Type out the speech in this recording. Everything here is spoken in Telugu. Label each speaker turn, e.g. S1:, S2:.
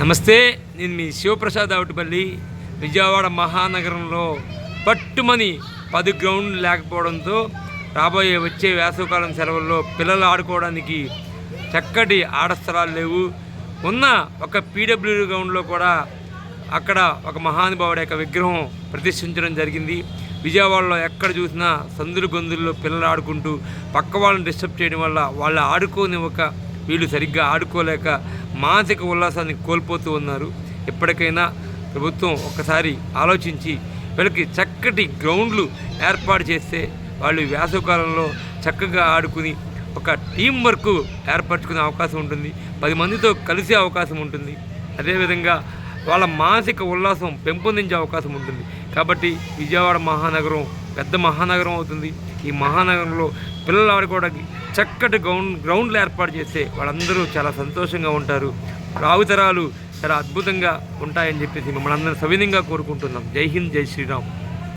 S1: నమస్తే నేను మీ శివప్రసాద్ అవుటిపల్లి విజయవాడ మహానగరంలో పట్టుమని పది గ్రౌండ్లు లేకపోవడంతో రాబోయే వచ్చే వేసవకాలం సెలవుల్లో పిల్లలు ఆడుకోవడానికి చక్కటి ఆడస్థలాలు లేవు. ఉన్న ఒక పీడబ్ల్యూ గ్రౌండ్లో కూడా అక్కడ ఒక మహానుభావుడి యొక్క విగ్రహం ప్రతిష్ఠించడం జరిగింది. విజయవాడలో ఎక్కడ చూసినా సందులు గొందుల్లో పిల్లలు ఆడుకుంటూ పక్క వాళ్ళని డిస్టర్బ్ చేయడం వల్ల వాళ్ళు ఆడుకోని ఒక వీళ్ళు సరిగ్గా ఆడుకోలేక మానసిక ఉల్లాసాన్ని కోల్పోతూ ఉన్నారు. ఎప్పటికైనా ప్రభుత్వం ఒక్కసారి ఆలోచించి వీళ్ళకి చక్కటి గ్రౌండ్లు ఏర్పాటు చేస్తే వాళ్ళు వేసవకాలంలో చక్కగా ఆడుకుని ఒక టీం వర్క్ ఏర్పరచుకునే అవకాశం ఉంటుంది. పది మందితో కలిసే అవకాశం ఉంటుంది. అదేవిధంగా వాళ్ళ మానసిక ఉల్లాసం పెంపొందించే అవకాశం ఉంటుంది. కాబట్టి విజయవాడ మహానగరం పెద్ద మహానగరం అవుతుంది. ఈ మహానగరంలో పిల్లలు కూడా చక్కటి గ్రౌండ్ గ్రౌండ్లు ఏర్పాటు చేస్తే వాళ్ళందరూ చాలా సంతోషంగా ఉంటారు. రావుతరాలు చాలా అద్భుతంగా ఉంటాయని చెప్పేసి మిమ్మల్ని అందరం సవినయంగా కోరుకుంటున్నాం. జై హింద్ జై శ్రీరామ్.